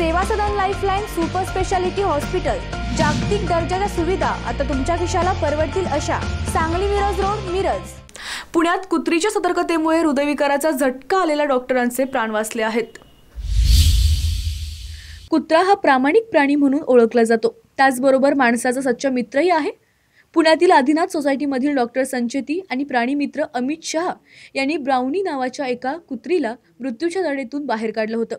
Seva Sadan lifeline super speciality hospital जागतिक दर्जाच्या सुविधा आता तुमच्या खिशाला परवडतील अशा. सांगली मिरज रोड मिरज. पुण्यात कुत्रीच्या सतर्कतेमुळे हृदयविकाराचा झटका आलेल्या डॉक्टरांचे प्राण वाचले आहेत. कुत्रा हा प्रामाणिक प्राणी म्हणून ओळखला जातो. त्याचबरोबर माणसाचा सच्चा मित्रही आहे. पुण्यातील आदिनाथ सोसायटीमधील डॉक्टर संचेती आणि प्राणीमित्र अमित शहा यांनी ब्राउनी नावाच्या एका कुत्रीला मृत्यूच्या दडेतून बाहेर काढलं होतं.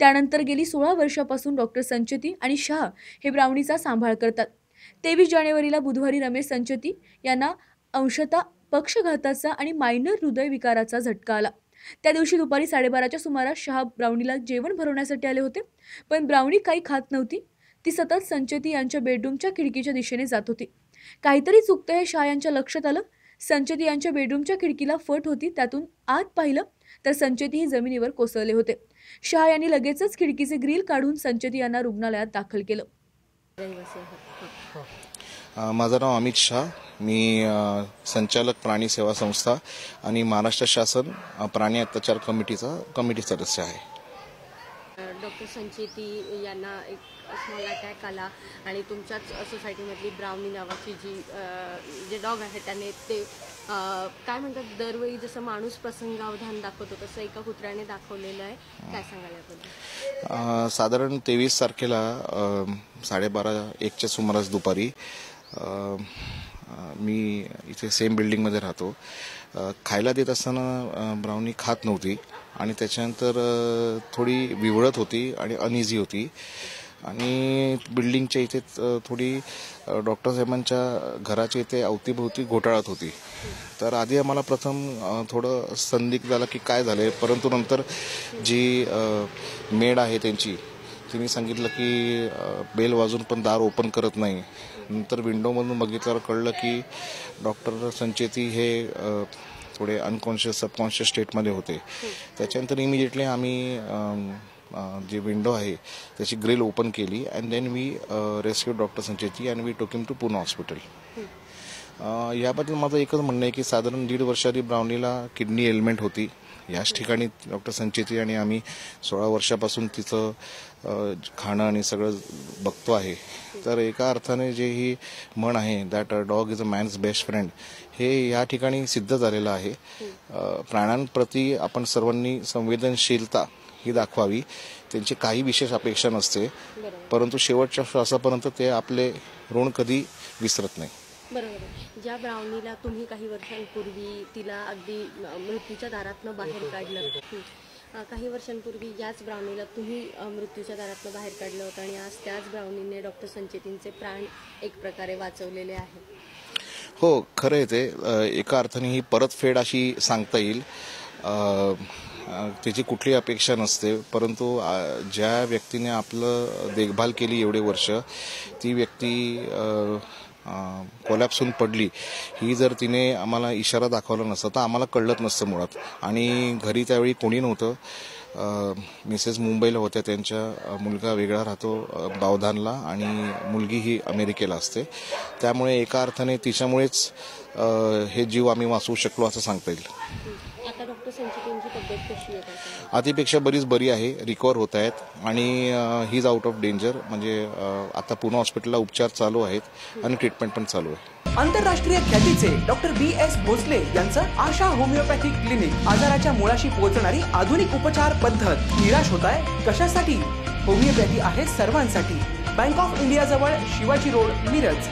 त्यानंतर गेली सोळा वर्षापासून डॉक्टर संचेती आणि शहा हे ब्राउनीचा सांभाळ करतात. तेवीस जानेवारीला बुधवारी रमेश संचेती यांना अंशतः पक्षघाताचा आणि मायनर हृदयविकाराचा झटका आला. त्या दिवशी दुपारी साडेबाराच्या सुमारास शहा ब्राउनीला जेवण भरवण्यासाठी आले होते पण ब्राउनी काही खात नव्हती. ती सतत संचेती यांच्या बेडरूमच्या खिडकीच्या दिशेने जात होती. काहीतरी चुकतं हे शाह यांच्या लक्षात आलं. संचेती यांच्या बेडरूमच्या खिडकीला फट होती. त्यातून आत पाहिलं तर संचेतीही जमिनीवर कोसळले होते. शाह यांनी लगेचच खिडकीचे ग्रिल काढून संचेती यांना रुग्णालयात दाखल केलं. माझं नाव अमित शाह. मी संचालक प्राणी सेवा संस्था आणि महाराष्ट्र शासन प्राणी अत्याचार कमिटीचा कमिटी सदस्य आहे. डॉक्टर संचेती यांना एक स्मॉल अटॅक आला आणि तुमच्याच सोसायटीमधली ब्राउनी नावाची जी जे डॉग आहे त्याने ते काय म्हणतात दरवेळी जसं माणूस प्रसंगावधान दाखवतो तसं एका कुत्र्याने दाखवलेलं आहे. काय सांगायला साधारण तेवीस तारखेला साडेबारा एकच्या सुमारास दुपारी मी इथे सेम बिल्डिंगमध्ये राहतो. खायला देत असताना ब्राउनी खात नव्हती आणि त्याच्यानंतर थोडी विवळत होती आणि अनइझी होती. आणि बिल्डिंगच्या इथे थोडी डॉक्टर साहेबांच्या घराच्या इथे अवतीभोवती घोटाळत होती. तर आधी आम्हाला प्रथम थोडं संदिग्ध झालं की काय झालं परंतु नंतर जी मेड आहे त्यांची तिने सांगितलं की बेल वाजून पण दार ओपन करत नाही. नंतर विंडोमधून बघितल्यावर कळलं की डॉक्टर संचेती हे थोडे अनकॉन्शियस सबकॉन्शियस स्टेटमध्ये होते. त्याच्यानंतर इमिजिएटली आम्ही जे विंडो आहे त्याची ग्रिल ओपन केली and then we rescue doctor Sancheti and we took him to Pune hospital याबद्दल माझं एकच म्हणणं आहे की साधारण दीड वर्षाआधी ब्राउनीला किडनी एलिमेंट होती. याच ठिकाणी डॉक्टर संचेती आणि आम्ही सोळा वर्षापासून तिचं अ, खाणं आणि सगळं बघतो आहे. तर एका अर्थाने जे ही म्हण आहे that a dog is a man's best friend हे या ठिकाणी सिद्ध झालेलं आहे. प्राण्यांप्रती आपण सर्वांनी संवेदनशीलता ही दाखवावी. त्यांची काही विशेष अपेक्षा नसते. परंतु शेवटच्या श्वासापर्यंत ते आपले ऋण कधी विसरत नाही. बरोबर आहे. ज्या ब्राउनीला तुम्ही काही वर्षांपूर्वी तिला अगदी मृत्यूच्या दारातनं बाहेर काढलं हं. अ, काही वर्षांपूर्वी याच ब्राउनीला तुम्ही मृत्यूच्या दारातनं बाहेर काढलं होतं आणि आज त्याच ब्राउनीने डॉक्टर संचेतींचे प्राण एक प्रकारे वाचवलेले आहेत हो खरं आहे ते. एका अर्थाने ही परतफेड अशी सांगता येईल. त्याची कुठली अपेक्षा नसते. परंतु ज्या व्यक्तीने आपलं देखभाल केली एवढे वर्ष ती व्यक्ती कोलॅप्सून पडली ही जर तिने आम्हाला इशारा दाखवला नसता तर आम्हाला कळत नसतं मुळात. आणि घरी त्यावेळी कोणी नव्हतं. मिसेस मुंबईला होत्या त्यांच्या मुलगा वेगळा राहतो बावधानला आणि मुलगी ही अमेरिकेला असते. त्यामुळे एका अर्थाने तिच्यामुळेच हे जीव आम्ही वाचवू शकलो असं सांगता येईल. तब्येत कशी आहे? आधीपेक्षा बरीच बरी आहे रिकवर होत आहेत. आणि he is out of danger म्हणजे अ, आता पुणे हॉस्पिटलला उपचार चालू आहेत आणि ट्रीटमेंट पण चालू आहे. आंतरराष्ट्रीय ख्यातीचे डॉक्टर बी एस भोसले यांचं आशा होमिओपॅथिक क्लिनिक आजाराच्या मुळाशी पोहोचणारी आधुनिक उपचार पद्धत. निराश होत आहे कशासाठी? होमिओपॅथी आहे सर्वांसाठी. बँक ऑफ इंडिया जवळ शिवाजी रोड मिरज.